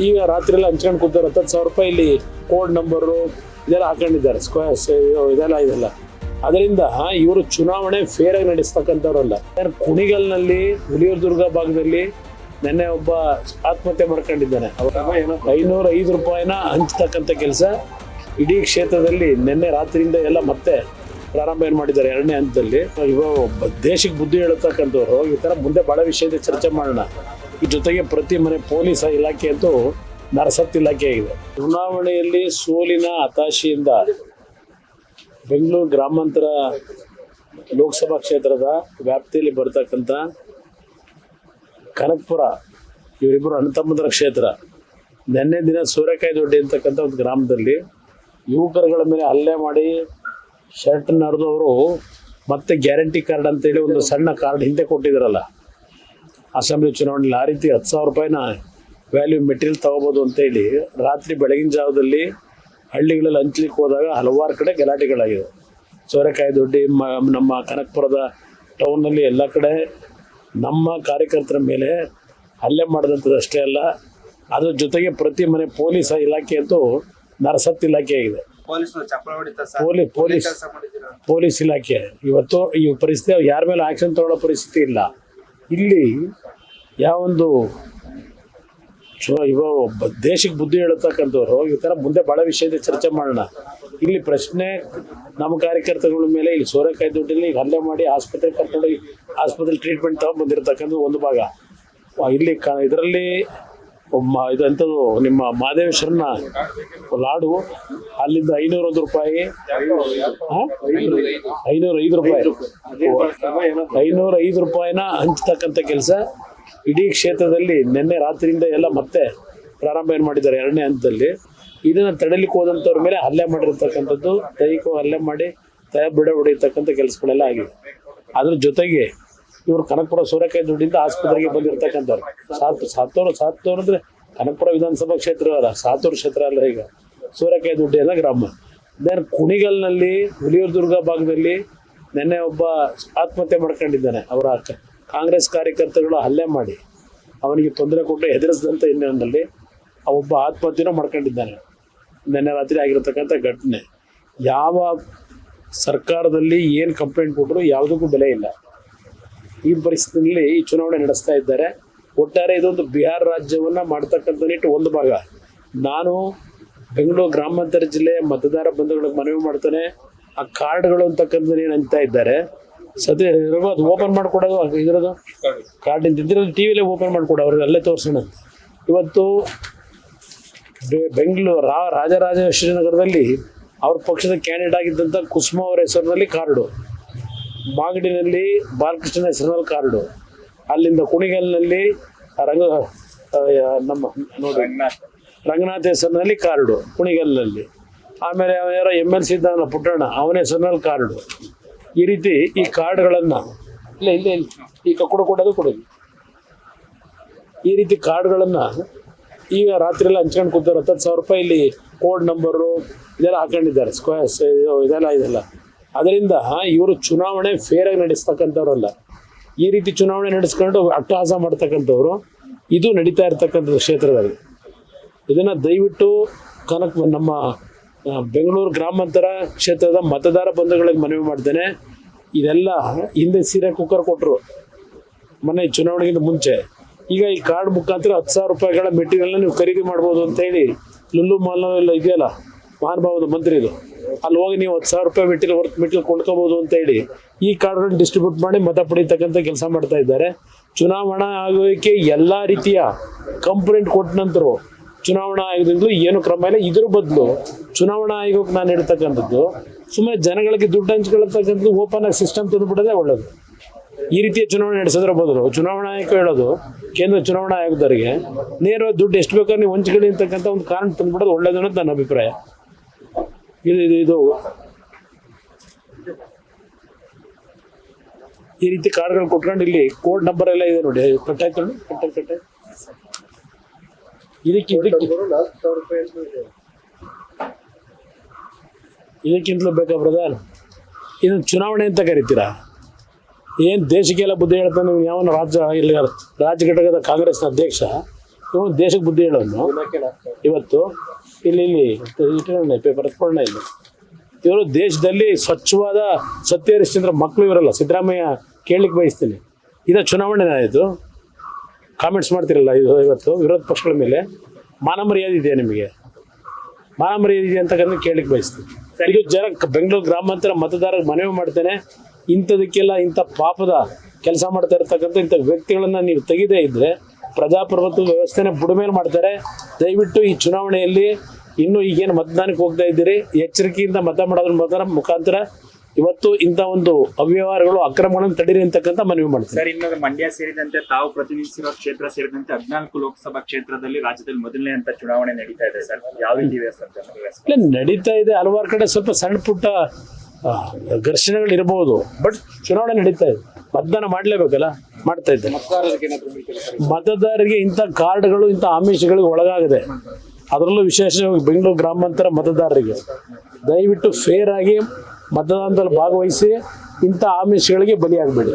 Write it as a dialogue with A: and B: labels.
A: ಈಗ ರಾತ್ರಿ ಎಲ್ಲ ಹಂಚ್ಕೊಂಡು ಕೂತಾರೆ ಹತ್ತು ಸಾವಿರ ರೂಪಾಯಿ ಇಲ್ಲಿ ಕೋಡ್ ನಂಬರು ಇದೆಲ್ಲ ಹಾಕೊಂಡಿದ್ದಾರೆ. ಸ್ಕ್ವೇರ್ಸ್ ಇದೆಲ್ಲ ಇದೆಲ್ಲ. ಅದರಿಂದ ಇವರು ಚುನಾವಣೆ ಫೇರ್ ಆಗಿ ನಡೆಸ್ತಕ್ಕಂಥವ್ರಲ್ಲ. ಕುಣಿಗಲ್ನಲ್ಲಿ ಹುಲಿಯೂರು ದುರ್ಗ ಭಾಗದಲ್ಲಿ ನಿನ್ನೆ ಒಬ್ಬ ಆತ್ಮಹತ್ಯೆ ಮಾಡ್ಕೊಂಡಿದ್ದಾನೆ. ಐನೂರ ಐದು ರೂಪಾಯಿನ ಹಂಚ್ತಕ್ಕಂಥ ಕೆಲಸ. ಇಡೀ ಕ್ಷೇತ್ರದಲ್ಲಿ ನಿನ್ನೆ ರಾತ್ರಿಯಿಂದ ಎಲ್ಲ ಮತ್ತೆ ಪ್ರಾರಂಭ ಏನು ಮಾಡಿದ್ದಾರೆ? ಎರಡನೇ ಹಂತದಲ್ಲಿ ಇವಾಗ ದೇಶಕ್ಕೆ ಬುದ್ಧಿ ಹೇಳತಕ್ಕಂಥವ್ರು, ಈ ಥರ ಮುಂದೆ ಭಾಳ ವಿಷಯದ ಚರ್ಚೆ ಮಾಡೋಣ. ಈ ಜೊತೆಗೆ ಪ್ರತಿ ಮನೆ ಪೊಲೀಸ್ ಇಲಾಖೆ ಅಂತೂ ನರಸತ್ ಇಲಾಖೆ ಆಗಿದೆ. ಚುನಾವಣೆಯಲ್ಲಿ ಸೋಲಿನ ಹತಾಶೆಯಿಂದ ಬೆಂಗಳೂರು ಗ್ರಾಮಾಂತರ ಲೋಕಸಭಾ ಕ್ಷೇತ್ರದ ವ್ಯಾಪ್ತಿಯಲ್ಲಿ ಬರ್ತಕ್ಕಂಥ ಕನಕಪುರ, ಇವರಿಬ್ಬರು ಅಣ್ಣತಮ್ಮದರ ಕ್ಷೇತ್ರ, ನಿನ್ನೆ ದಿನ ಸೂರ್ಯಕಾಯಿ ದೊಡ್ಡಿ ಅಂತಕ್ಕಂಥ ಒಂದು ಗ್ರಾಮದಲ್ಲಿ ಯುವಕರುಗಳ ಮೇಲೆ ಹಲ್ಲೆ ಮಾಡಿ ಶರ್ಟ್ ನಡೆದವರು ಮತ್ತೆ ಗ್ಯಾರಂಟಿ ಕಾರ್ಡ್ ಅಂತೇಳಿ ಒಂದು ಸಣ್ಣ ಕಾರ್ಡ್ ಹಿಂದೆ ಕೊಟ್ಟಿದ್ರಲ್ಲ. ಅಸೆಂಬ್ಲಿ ಚುನಾವಣೆಯಲ್ಲಿ ಆ ರೀತಿ ಹತ್ತು ಸಾವಿರ ರೂಪಾಯಿನ ವ್ಯಾಲ್ಯೂ ಮೆಟೀರಿಯಲ್ ತಗೋಬೋದು ಅಂತೇಳಿ ರಾತ್ರಿ ಬೆಳಗಿನ ಜಾವದಲ್ಲಿ ಹಳ್ಳಿಗಳಲ್ಲಿ ಹಂಚ್ಲಿಕ್ಕೆ ಹೋದಾಗ ಹಲವಾರು ಕಡೆ ಗಲಾಟೆಗಳಾಗಿದೆ ಸೋರೆಕಾಯಿ ದೊಡ್ಡಿ ನಮ್ಮ ಕನಕಪುರದ ಟೌನ್ನಲ್ಲಿ ಎಲ್ಲ ಕಡೆ ನಮ್ಮ ಕಾರ್ಯಕರ್ತರ ಮೇಲೆ ಹಲ್ಲೆ ಮಾಡಿದಂಥದ್ದು ಅಷ್ಟೇ ಅಲ್ಲ. ಅದರ ಜೊತೆಗೆ ಪ್ರತಿ ಮನೆ ಪೊಲೀಸ್ ಇಲಾಖೆ ಅಂತೂ ನರಸತ್ ಇಲಾಖೆ ಆಗಿದೆ. ಪೊಲೀಸ್ ಪೊಲೀಸ್ ಇಲಾಖೆ. ಇವತ್ತು ಈ ಪರಿಸ್ಥಿತಿ ಯಾರ ಮೇಲೆ ಆಕ್ಷನ್ ತಗೊಳ್ಳೋ ಪರಿಸ್ಥಿತಿ ಇಲ್ಲ. ಇಲ್ಲಿ ಯಾವೊಂದು ಒಂದು ಇವ ದೇಶಕ್ಕೆ ಬುದ್ಧಿ ಹೇಳತಕ್ಕಂಥವ್ರು ಈ ಥರ ಮುಂದೆ ಭಾಳ ವಿಷಯದ ಚರ್ಚೆ ಮಾಡೋಣ. ಇಲ್ಲಿ ಪ್ರಶ್ನೆ ನಮ್ಮ ಕಾರ್ಯಕರ್ತಗಳ ಮೇಲೆ ಇಲ್ಲಿ ಸೋರೆಕಾಯಿ ದುಡ್ಡಲ್ಲಿ ಈಗ ಹಲ್ಲೆ ಮಾಡಿ ಆಸ್ಪತ್ರೆ ಕರ್ಕೊಂಡು ಆಸ್ಪತ್ರೆ ಟ್ರೀಟ್ಮೆಂಟ್ ತಗೊಂಡು ಬಂದಿರತಕ್ಕಂಥ ಒಂದು ಭಾಗ. ಇಲ್ಲಿ ಕ ಇದರಲ್ಲಿ ಇದಂಥದ್ದು ನಿಮ್ಮ ಮಹದೇವೇಶ್ವರನ ಲಾಡು, ಅಲ್ಲಿಂದ ಐನೂರ ಒಂದು ರೂಪಾಯಿ? ಐನೂರ ಐದು ರೂಪಾಯಿ. ಐನೂರ ಐದು ರೂಪಾಯಿನ ಹಂಚ್ತಕ್ಕಂಥ ಕೆಲಸ. ಇಡೀ ಕ್ಷೇತ್ರದಲ್ಲಿ ನಿನ್ನೆ ರಾತ್ರಿಯಿಂದ ಎಲ್ಲ ಮತ್ತೆ ಪ್ರಾರಂಭ ಏನು ಮಾಡಿದ್ದಾರೆ? ಎರಡನೇ ಹಂತದಲ್ಲಿ. ಇದನ್ನು ತಡಲಿಕ್ಕೆ ಹೋದಂಥವ್ರ ಮೇಲೆ ಹಲ್ಲೆ ಮಾಡಿರ್ತಕ್ಕಂಥದ್ದು ದೈಹಿಕ ಹಲ್ಲೆ ಮಾಡಿ ತಯ ಬಿಡ ಹೊಡೆಯತಕ್ಕಂಥ ಕೆಲಸಗಳೆಲ್ಲ ಆಗಿದೆ. ಅದ್ರ ಜೊತೆಗೆ ಇವರು ಕನಕಪುರ ಸೂರ್ಯಕಾಯಿ ದುಡ್ಡಿಂದ ಆಸ್ಪತ್ರೆಗೆ ಬಂದಿರತಕ್ಕಂಥವ್ರು. ಸಾತ್ ಸಾತ್ತೂರು ಸಾತ್ತೂರು ಅಂದರೆ ಕನಕಪುರ ವಿಧಾನಸಭಾ ಕ್ಷೇತ್ರ ಅಲ್ಲ ಸಾತೂರು ಕ್ಷೇತ್ರ ಅಲ್ಲ ಈಗ. ಸೂರ್ಯಕಾಯಿ ದುಡ್ಡಿ ಎಲ್ಲ ಗ್ರಾಮ. ದೆನ್ ಕುಣಿಗಲ್ನಲ್ಲಿ ಹುಲಿಯೂರು ದುರ್ಗ ಭಾಗದಲ್ಲಿ ನಿನ್ನೆ ಒಬ್ಬ ಆತ್ಮಹತ್ಯೆ ಮಾಡ್ಕೊಂಡಿದ್ದಾನೆ ಅವರ ಕಾಂಗ್ರೆಸ್ ಕಾರ್ಯಕರ್ತರುಗಳು ಹಲ್ಲೆ ಮಾಡಿ. ಅವನಿಗೆ ತೊಂದರೆ ಕೊಟ್ಟು ಹೆದರಿಸಿದಂಥ ಹಿನ್ನೆಲೆಯಲ್ಲಿ ಆ ಒಬ್ಬ ಆತ್ಮಹತ್ಯೆನೂ ಮಾಡ್ಕೊಂಡಿದ್ದಾನೆ. ನಿನ್ನೆ ರಾತ್ರಿ ಆಗಿರತಕ್ಕಂಥ ಘಟನೆ. ಯಾವ ಸರ್ಕಾರದಲ್ಲಿ ಏನು ಕಂಪ್ಲೇಂಟ್ ಕೊಟ್ಟರು ಯಾವುದಕ್ಕೂ ಬೆಲೆ ಇಲ್ಲ. ಈ ಪರಿಸ್ಥಿತಿಯಲ್ಲಿ ಈ ಚುನಾವಣೆ ನಡೆಸ್ತಾ ಇದ್ದಾರೆ. ಒಟ್ಟಾರೆ ಇದೊಂದು ಬಿಹಾರ ರಾಜ್ಯವನ್ನ ಮಾಡ್ತಕ್ಕಂಥ ನಿಟ್ಟು ಒಂದು ಭಾಗ. ನಾನು ಬೆಂಗಳೂರು ಗ್ರಾಮಾಂತರ ಜಿಲ್ಲೆಯ ಮತದಾರ ಬಂಧುಗಳಿಗೆ ಮನವಿ ಮಾಡ್ತಾನೆ. ಆ ಕಾರ್ಡ್ಗಳು ಅಂತಕ್ಕಂಥದ್ದು ಏನು ಅಂತ ಇದ್ದಾರೆ. ಸದ್ಯ ಅದು ಓಪನ್ ಮಾಡಿಕೊಡೋದು ಇದ್ರದ್ದು ಕಾರ್ಡ್ ಇದ್ದಿರೋದು ಟಿ ವಿಲೇ ಓಪನ್ ಮಾಡಿಕೊಡೋ, ಅವ್ರಿಗೆ ಅಲ್ಲೇ ತೋರಿಸೋಣ ಇವತ್ತು ಬೆಂಗಳೂರು ರಾ ರಾಜರಾಜೇಶ್ವರಿ ನಗರದಲ್ಲಿ ಅವ್ರ ಪಕ್ಷದ ಕ್ಯಾಂಡಿಡೇಟ್ ಆಗಿದ್ದಂಥ ಕುಸುಮ ಅವರ ಹೆಸರಿನಲ್ಲಿ ಕಾರ್ಡು. ಮಾಗಡಿನಲ್ಲಿ ಬಾಲಕೃಷ್ಣ ನ್ಯಾಷನಲ್ ಕಾರ್ಡು. ಅಲ್ಲಿಂದ ಕುಣಿಗಲ್ನಲ್ಲಿ ರಂಗ ನಮ್ಮ, ನೋಡಿ ರಂಗನಾಥ್ ಹೆಸರಿನಲ್ಲಿ ಕಾರ್ಡು, ಕುಣಿಗಲ್ನಲ್ಲಿ. ಆಮೇಲೆ ಯಾರೋ ಎಂ ಎಲ್ ಸಿ ಇದ್ದಾನ ಪುಟ್ಟಣ್ಣ, ಅವನ ಹೆಸರಿನಲ್ಲಿ ಕಾರ್ಡು. ಈ ರೀತಿ ಈ ಕಾರ್ಡ್ಗಳನ್ನು, ಇಲ್ಲ ಇಲ್ಲ ಇಲ್ಲ ಈಗ ಕೊಡು ಕೊಡೋದು ಕೊಡೋದು. ಈ ರೀತಿ ಕಾರ್ಡ್ಗಳನ್ನು ಈಗ ರಾತ್ರಿ ಎಲ್ಲ ಹಂಚ್ಕೊಂಡು ಕೂತಾರೆ ಹತ್ತು ಸಾವಿರ ರೂಪಾಯಿ ಇಲ್ಲಿ ಕೋಡ್ ನಂಬರು ಇದೆಲ್ಲ ಹಾಕೊಂಡಿದ್ದಾರೆ ಸ್ಕ್ವೇರ್ಸ್ ಇದೆಲ್ಲ ಇದೆಲ್ಲ. ಅದರಿಂದ ಇವರು ಚುನಾವಣೆ ಫೇರ್ ಆಗಿ ನಡೆಸ್ತಕ್ಕಂಥವ್ರಲ್ಲ. ಈ ರೀತಿ ಚುನಾವಣೆ ನಡೆಸ್ಕೊಂಡು ಅಟ್ಟಹಾಸ ಮಾಡ್ತಕ್ಕಂಥವ್ರು, ಇದು ನಡೀತಾ ಇರ್ತಕ್ಕಂಥದ್ದು ಕ್ಷೇತ್ರದಲ್ಲಿ. ಇದನ್ನು ದಯವಿಟ್ಟು ಕನಕ ನಮ್ಮ ಬೆಂಗಳೂರು ಗ್ರಾಮಾಂತರ ಕ್ಷೇತ್ರದ ಮತದಾರ ಬಂಧುಗಳಿಗೆ ಮನವಿ ಮಾಡ್ತೇನೆ. ಇದೆಲ್ಲ ಹಿಂದೆ ಸೀರೆ ಕುಕ್ಕರ್ ಕೊಟ್ಟರು ಮೊನ್ನೆ ಚುನಾವಣೆಗಿಂತ ಮುಂಚೆ. ಈಗ ಈ ಕಾರ್ಡ್ ಮುಖಾಂತರ ಹತ್ತು ಸಾವಿರ ರೂಪಾಯಿಗಳ ಮೆಟೀರಿಯಲ್ನ ನೀವು ಖರೀದಿ ಮಾಡ್ಬೋದು ಅಂತೇಳಿ ಲುಲ್ಲು ಮಾಲ್ನ ಇದೆಯಲ್ಲ ಮಹಾನುಭಾವದ ಮಂತ್ರಿದು ಅಲ್ಲಿ ಹೋಗಿ ನೀವು ಹತ್ತು ಸಾವಿರ ರೂಪಾಯಿ ಮೆಟೀರಿಯಲ್ ವರ್ಕ್ ಮೆಟೀರಿಯಲ್ ಅಂತ ಹೇಳಿ ಈ ಕಾರ್ಡ್ಗಳನ್ನ ಡಿಸ್ಟ್ರಿಬ್ಯೂಟ್ ಮಾಡಿ ಮತ ಪಡೀತಕ್ಕಂಥ ಕೆಲಸ ಮಾಡ್ತಾ ಇದ್ದಾರೆ. ಚುನಾವಣಾ ಆಯೋಗಕ್ಕೆ ಎಲ್ಲ ರೀತಿಯ ಕಂಪ್ಲೇಂಟ್ ಕೊಟ್ಟ ನಂತರ ಚುನಾವಣಾ ಆಯೋಗದಿಂದಲೂ ಏನು ಕ್ರಮ ಇಲ್ಲ. ಇದ್ರ ಬದಲು ಚುನಾವಣಾ ಆಯೋಗಕ್ಕೆ ನಾನು ಹೇಳ್ತಕ್ಕಂಥದ್ದು ಸುಮ್ಮನೆ ಜನಗಳಿಗೆ ದುಡ್ಡು ಹಂಚ್ಕೊಳ್ತಕ್ಕಂಥದ್ದು ಓಪನ್ ಆಗಿ ಸಿಸ್ಟಮ್ ತಂದುಬಿಡೋದೇ ಒಳ್ಳೇದು. ಈ ರೀತಿಯ ಚುನಾವಣೆ ನಡೆಸೋದ್ರ ಬದಲು ಚುನಾವಣಾ ಆಯೋಗ ಹೇಳೋದು, ಕೇಂದ್ರ ಚುನಾವಣಾ ಆಯೋಗದವರಿಗೆ ನೇರವಾಗಿ ದುಡ್ಡು ಎಷ್ಟು ಬೇಕಾದ್ರೆ ನೀವು ಹಂಚ್ಕೊಳ್ಳಿ ಅಂತಕ್ಕಂಥ ಒಂದು ಕಾರಣ ತಂದುಬಿಡೋದು ಒಳ್ಳೇದು ಅನ್ನೋದು ನನ್ನ ಅಭಿಪ್ರಾಯ. ಇದು ಇದು ಇದು. ಈ ರೀತಿ ಕಾರ್ಡ್ಗಳು ಕೊಟ್ಕೊಂಡು ಇಲ್ಲಿ ಕೋಡ್ ನಂಬರ್ ಎಲ್ಲ ಇದೆ ನೋಡಿ. ಕಟ್ಟಾಯ್ತು ನೋಡಿ. ಕಟ್ಟ ಕಟ್ಟಾಯ್ತು ಇದಕ್ಕೆ ಇದಕ್ಕೆ. ಇದಕ್ಕಿಂತಲೂ ಬೇಕಾ ಬ್ರದರ್ ಇದನ್ನು ಚುನಾವಣೆ ಅಂತ ಕರಿತೀರಾ? ಏನು ದೇಶಕ್ಕೆಲ್ಲ ಬುದ್ಧಿ ಹೇಳ್ತಾನೆ ನೀವು ಯಾವನ ರಾಜ್ಯ ಇಲ್ಲಿ ರಾಜ್ಯ ಘಟಕದ ಕಾಂಗ್ರೆಸ್ನ ಅಧ್ಯಕ್ಷ ಇವನು ದೇಶಕ್ಕೆ ಬುದ್ಧಿ ಹೇಳೋನು? ಇವತ್ತು ಇಲ್ಲಿ ಇಲ್ಲಿ ಪೇಪರ್ ಹತ್ಕೊಳ್ಳೋಣ ಇಲ್ಲಿ. ಇವರು ದೇಶದಲ್ಲಿ ಸ್ವಚ್ಛವಾದ ಸತ್ಯ ಹರಿಶ್ಚಂದ್ರ ಮಕ್ಕಳು ಇವರಲ್ಲ ಸಿದ್ದರಾಮಯ್ಯ ಕೇಳಲಿಕ್ಕೆ ಬಯಸ್ತೀನಿ. ಇದು ಚುನಾವಣೆ ಆಯಿತು ಕಾಮೆಂಟ್ಸ್ ಮಾಡ್ತಿರಲ್ಲ ಇದು ಇವತ್ತು ವಿರೋಧ ಪಕ್ಷಗಳ ಮೇಲೆ. ಮಾನ ಮರ್ಯಾದೆ ಇದೆಯಾ ನಿಮಗೆ? ಮಾನ ಮರ್ಯಾದೆ ಇದೆ ಅಂತಕ್ಕಂಥ ಕೇಳಲಿಕ್ಕೆ ಬಯಸ್ತೀನಿ. ಇದು ಜನ ಬೆಂಗಳೂರು ಗ್ರಾಮಾಂತರ ಮತದಾರರಿಗೆ ಮನವಿ ಮಾಡ್ತೇನೆ. ಇಂಥದಕ್ಕೆಲ್ಲ ಇಂಥ ಪಾಪದ ಕೆಲಸ ಮಾಡ್ತಾ ಇರ್ತಕ್ಕಂಥ ಇಂಥ ವ್ಯಕ್ತಿಗಳನ್ನು ನೀವು ತೆಗೆದೇ ಇದ್ದರೆ ಪ್ರಜಾಪ್ರಭುತ್ವ ವ್ಯವಸ್ಥೆನ ಬುಡಮೇಲೆ ಮಾಡ್ತಾರೆ. ದಯವಿಟ್ಟು ಈ ಚುನಾವಣೆಯಲ್ಲಿ ಇನ್ನೂ ಈಗೇನು ಮತದಾನಕ್ಕೆ ಹೋಗ್ತಾ ಇದ್ದೀರಿ ಎಚ್ಚರಿಕೆಯಿಂದ ಮತ ಮಾಡೋದ್ರ ಮುಖಾಂತರ ಮುಖಾಂತರ ಇವತ್ತು ಇಂಥ ಒಂದು ಅವ್ಯವಹಾರಗಳು ಅಕ್ರಮಗಳನ್ನು ತಡೀರಿ ಅಂತಕ್ಕಂಥ ಮನವಿ ಮಾಡ್ತೀವಿ
B: ಸರ್ ಇನ್ನೊಂದು ಮಂಡ್ಯ ಸೇರಿದಂತೆ ತಾವು ಪ್ರತಿನಿಧಿಸಿರೋ ಕ್ಷೇತ್ರ ಸೇರಿದಂತೆ ಹದಿನಾಲ್ಕು ಲೋಕಸಭಾ ಕ್ಷೇತ್ರದಲ್ಲಿ ರಾಜ್ಯದಲ್ಲಿ ಮೊದಲನೇ ಅಂತ ಚುನಾವಣೆ ನಡೀತಾ ಇದೆ ಸರ್. ಯಾವ ರೀತಿ ಇದೆ ಸರ್?
A: ಇಲ್ಲ ನಡೀತಾ ಇದೆ. ಹಲವಾರು ಕಡೆ ಸ್ವಲ್ಪ ಸಣ್ಣ ಪುಟ್ಟ ಘರ್ಷಣೆಗಳು ಇರಬಹುದು ಬಟ್ ಚುನಾವಣೆ ನಡೀತಾ ಇದೆ. ಮತದಾನ ಮಾಡಲೇಬೇಕಲ್ಲ? ಮಾಡ್ತಾ ಇದ್ದೆ ಮತದಾರರಿಗೆ ಇಂಥ ಕಾರ್ಡ್ಗಳು ಇಂಥ ಆಮಿಷಗಳಿಗೆ ಒಳಗಾಗಿದೆ. ಅದರಲ್ಲೂ ವಿಶೇಷವಾಗಿ ಬೆಂಗಳೂರು ಗ್ರಾಮಾಂತರ ಮತದಾರರಿಗೆ. ದಯವಿಟ್ಟು ಫೇರ್ ಆಗಿ ಮತದಾನದಲ್ಲಿ ಭಾಗವಹಿಸಿ ಇಂಥ ಆಮಿಷಗಳಿಗೆ ಬಲಿಯಾಗಬೇಡಿ.